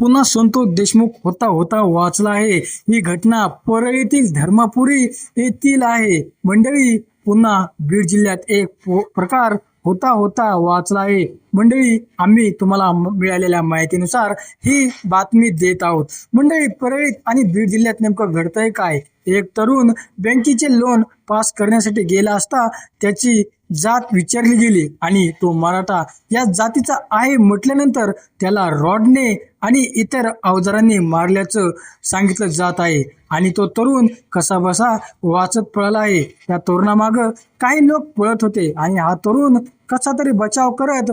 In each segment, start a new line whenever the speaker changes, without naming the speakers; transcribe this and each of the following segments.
पुन्हा संतोष देशमुख होता होता वाचला आहे. ही घटना परळीतील धर्मापुरी येथील आहे. मंडळी पुन्हा बीड जिल्ह्यात एक प्रकार होता होता वाचला आहे. मंडळी आम्ही तुम्हाला मिळालेल्या माहितीनुसार ही बातमी देत आहोत. मंडळी परळीत आणि बीड जिल्ह्यात नेमकं घडतंय काय? एक तरुण बँकेचे लोन पास करण्यासाठी गेला असता त्याची जात विचारली गेली आणि तो मराठा या जातीचा आहे म्हटल्यानंतर त्याला रॉडने आणि इतर अवजारांनी मारल्याचं सांगितलं जात आहे. आणि तो तरुण कसा बसा वाचत पळला आहे. या तरुणामागं काही लोक पळत होते आणि हा तरुण कसा तरी बचाव करत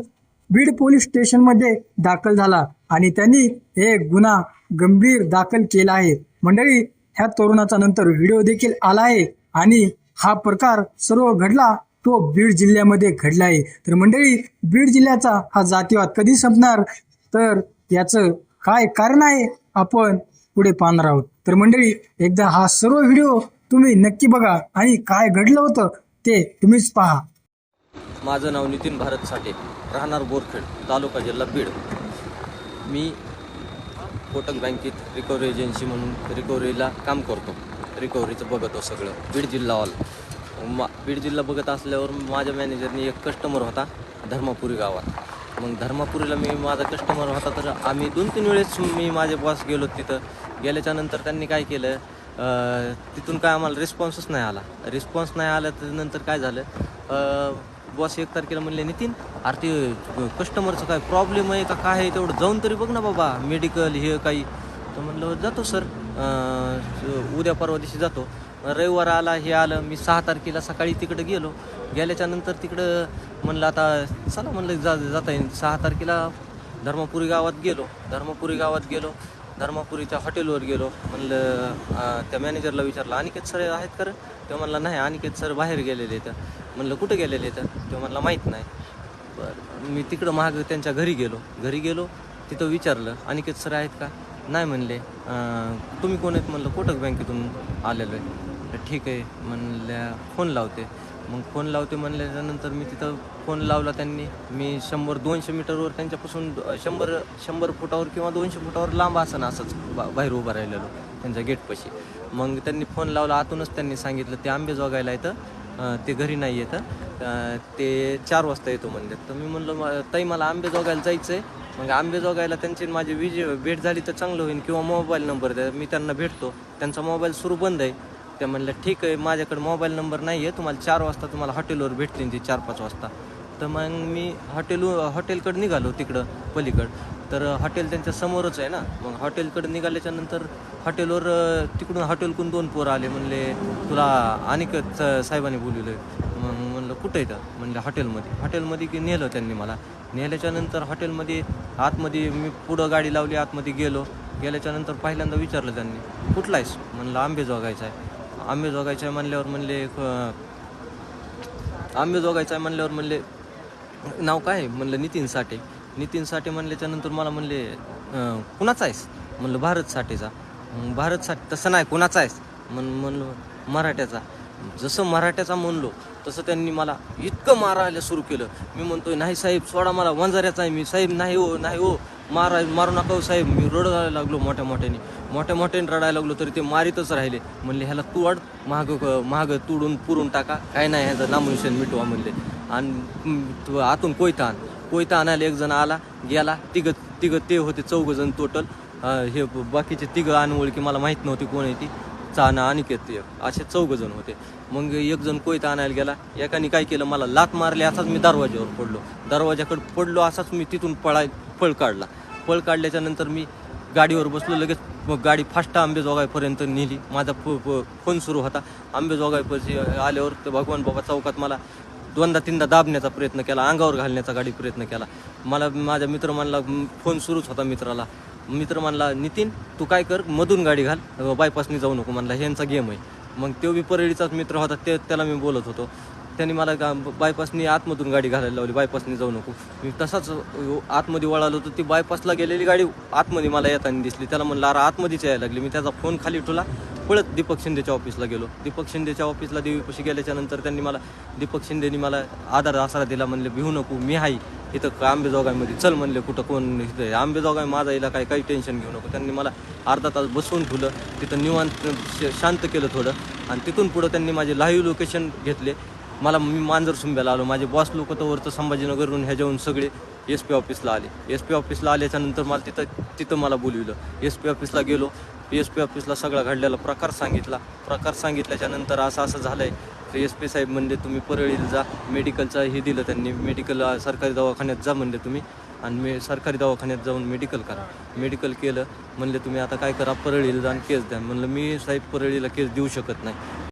बीड पोलीस स्टेशनमध्ये दाखल झाला आणि त्यांनी हे गुन्हा गंभीर दाखल केला आहे. मंडळी ह्या तरुणाचा नंतर व्हिडिओ देखील आला आहे आणि हा प्रकार सर्व घडला तो बीड जिल्ह्यामध्ये घडला आहे. तर मंडळी बीड जिल्ह्याचा हा जातीवाद कधी संपणार? तर याचं काय कारण आहे? आपण पुढे पाहणार आहोत. तर मंडळी एकदा हा सर्व व्हिडिओ तुम्ही नक्की बघा आणि काय घडलं होतं ते तुम्हीच पहा.
माझं नाव नितीन भारत साठे राहणार बोरखेड तालुका जिल्हा बीड. मी कोटक बँकेत रिकव्हरी एजन्सी म्हणून रिकव्हरीला काम करतो. रिकव्हरीचं बघतो सगळं. बीड जिल्हा मा बीड जिल्हा बघत असल्यावर माझ्या मॅनेजरनी एक कस्टमर होता धर्मापुरी गावात. मग धर्मापुरीला मी माझा कस्टमर होता तर आम्ही दोन तीन वेळेस मी माझे बॉस गेलो तिथं. गेल्याच्यानंतर त्यांनी काय केलं तिथून काय आम्हाला रिस्पॉन्सच नाही आला. रिस्पॉन्स नाही आला तर नंतर काय झालं बॉस एक तारखेला म्हणले नितीन अरे ते कस्टमरचं काय प्रॉब्लेम आहे का काय आहे तेवढं जाऊन तरी बघ ना बाबा मेडिकल हे काही तर म्हणलं जातो सर. उद्या परवा दिवशी जातो. रविवार आला हे आलं. मी सहा तारखेला सकाळी तिकडं गेलो. गेल्याच्यानंतर तिकडं म्हणलं आता चला म्हणलं जा जाता येईल. सहा तारखेला धर्मपुरी गावात गेलो. धर्मपुरी गावात गेलो. धर्मापुरीच्या हॉटेलवर गेलो. म्हणलं त्या मॅनेजरला विचारलं अनिकेत सर आहेत का रे? ते म्हणला नाही अनिकेत सर बाहेर गेलेले तर म्हणलं कुठं गेलेले तर ते म्हणला माहीत नाही. बरं मी तिकडं महाग त्यांच्या घरी गेलो. घरी गेलो. तिथं विचारलं अनिकेत सर आहेत का? नाही म्हणले. तुम्ही कोण आहेत म्हणलं? कोटक बँकेतून आलेलो आहे. तर ठीक आहे म्हणल्या फोन लावते. मग फोन लावते म्हणल्यानंतर मी तिथं फोन लावला त्यांनी. मी शंभर दोनशे मीटरवर त्यांच्यापासून शंभर शंभर फुटावर किंवा दोनशे फुटावर लांब असं ना असंच बा बाहेर उभं राहिलेलो त्यांच्या गेटपाशी. मग त्यांनी फोन लावला. आतूनच त्यांनी सांगितलं ते आंबे जोगायला येतं. ते घरी नाही येतं. ते चार वाजता येतो म्हणले. तर मी म्हणलं ताई मला आंबेजोगायला जायचं आहे मग आंबेजोगायला त्यांची माझी विज भेट झाली तर चांगलं होईल किंवा मोबाईल नंबर द्या. मी त्यांना भेटतो. त्यांचा मोबाईल सुरू बंद आहे. त्या म्हणलं ठीक आहे माझ्याकडे मोबाईल नंबर नाही आहे तुम्हाला चार वाजता तुम्हाला हॉटेलवर भेटतील ती चार पाच वाजता. तर मग मी हॉटेल हॉटेलकडे निघालो तिकडं पलीकडं. तर हॉटेल त्यांच्या समोरच आहे ना. मग हॉटेलकडे निघाल्याच्या नंतर हॉटेलवर तिकडून हॉटेलकडून दोन पोरं आले. म्हणले तुला अनेक साहेबांनी बोलवलं मग म्हणलं कुठं येतं म्हणलं हॉटेलमध्ये. हॉटेलमध्ये की नेलं त्यांनी मला. नेल्याच्या नंतर हॉटेलमध्ये आतमध्ये मी पुढं गाडी लावली आतमध्ये गेलो. गेल्याच्यानंतर पहिल्यांदा विचारलं त्यांनी कुठला आहेस? म्हणलं आंबे जोगायचा आहे. आंबे जोगायचा आहे म्हणल्यावर म्हणले "क- आंबे जोगायचा आहे म्हणल्यावर म्हणले नाव काय आहे? म्हणलं नितीन साठे. नितीन साठे म्हणल्याच्यानंतर मला म्हणले कुणाचा आहेस? म्हणलं भारत साठेचा. भारत साठे तसं नाही कुणाचा आहेस? म्हण म्हणलं मराठ्याचा. जसं मराठ्याचा म्हणलो तसं त्यांनी मला इतकं मारायला सुरू केलं. मी म्हणतोय नाही साहेब सोडा मला वंजाऱ्याचा आहे मी. साहेब नाही हो नाही हो. मारा मारू नका हो साहेब. मी रडायला लागलो मोठ्या मोठ्याने. मोठ्या मोठ्याने रडायला लागलो तरी ते मारीतच राहिले. म्हणले ह्याला तुवाड महाग महाग तुडून पुरून टाका. काय नाही ह्याचं नामोनिशन मिटवा म्हणले. आणि आतून कोयता आण कोयता आणायला एक जण आला गेला तिघं तिघं ते होते चौघ जण टोटल हे बाकीचे तिघं अनओळखी मला माहीत नव्हती कोण आहे ती. चाना अनिकेत एक असे चौघ जण होते. मग एक जण कोयता आणायला गेला एकाने काय केलं मला लात मारली असाच मी दरवाज्यावर पडलो. दरवाजाकडे पडलो असाच मी तिथून पळाय पळ काढला. पळ काढल्याच्या नंतर मी गाडीवर बसलो लगेच मग गाडी फास्ट आंबेजोगाईपर्यंत नेली. माझा फो- फोन सुरू होता. आंबेजोगाईपाशी आल्यावर ते भगवान बाबा चौकात मला दोनदा तीनदा दाबण्याचा प्रयत्न केला अंगावर घालण्याचा गाडी प्रयत्न केला. मला माझ्या मित्र म्हणला फोन सुरूच होता मित्राला. मित्र म्हणला नितीन तू काय कर मधून गाडी घाल बायपासनी जाऊ नको म्हणला ह्यांचा गेम आहे. मग तो बी परळीचाच मित्र होता ते त्याला मी बोलत होतो. त्यांनी मला गा बायपासनी आतमधून गाडी घालायला लावली बायपासनी जाऊ नको. मी तसाच आतमध्ये वळालो होतो ती बायपासला गेलेली गाडी आतमध्ये मला येताना दिसली. त्याला म्हणलं अरे आतमध्येच यायला लागली. मी त्याचा फोन खाली ठेवला पळत दीपक शिंदेच्या ऑफिसला गेलो. दीपक शिंदेच्या ऑफिसला देवीपाशी गेल्याच्यानंतर त्यांनी मला दीपक शिंदेनी मला आधार आसरा दिला म्हणले भिवू नको मी आहे इथं आंबेजोगाईमध्ये. चल म्हणले कुठं कोण इथं आंबेजोगाई माझा हिला काही काही टेन्शन घेऊ नको. त्यांनी मला अर्धा तास बसवून ठेवलं. तिथं निवांत श- शांत केलं थोडं. आणि तिथून पुढं त्यांनी माझे लाईव्ह लोकेशन घेतले. मला मी मांजर सुंब्याला आलो. माझे बॉस लोक तर वरचं संभाजीनगरहून ह्याच्याहून सगळे एस पी ऑफिसला आले. एस पी ऑफिसला आल्याच्यानंतर मला तिथं तिथं मला बोलविलं. एस पी ऑफिसला गेलो. एस पी ऑफिसला सगळा घडलेला प्रकार सांगितला. प्रकार सांगितल्याच्या नंतर असं असं झालंय. तर एस पी साहेब म्हणले तुम्ही परळीला जा. मेडिकलचं हे दिलं त्यांनी. मेडिकल सरकारी दवाखान्यात जा म्हणले तुम्ही. आणि मी सरकारी दवाखान्यात जाऊन मेडिकल करा. मेडिकल केलं. म्हणले तुम्ही आता काय करा? परळीला जा आणि केस द्या. म्हणलं मी साहेब परळीला केस देऊ शकत नाही.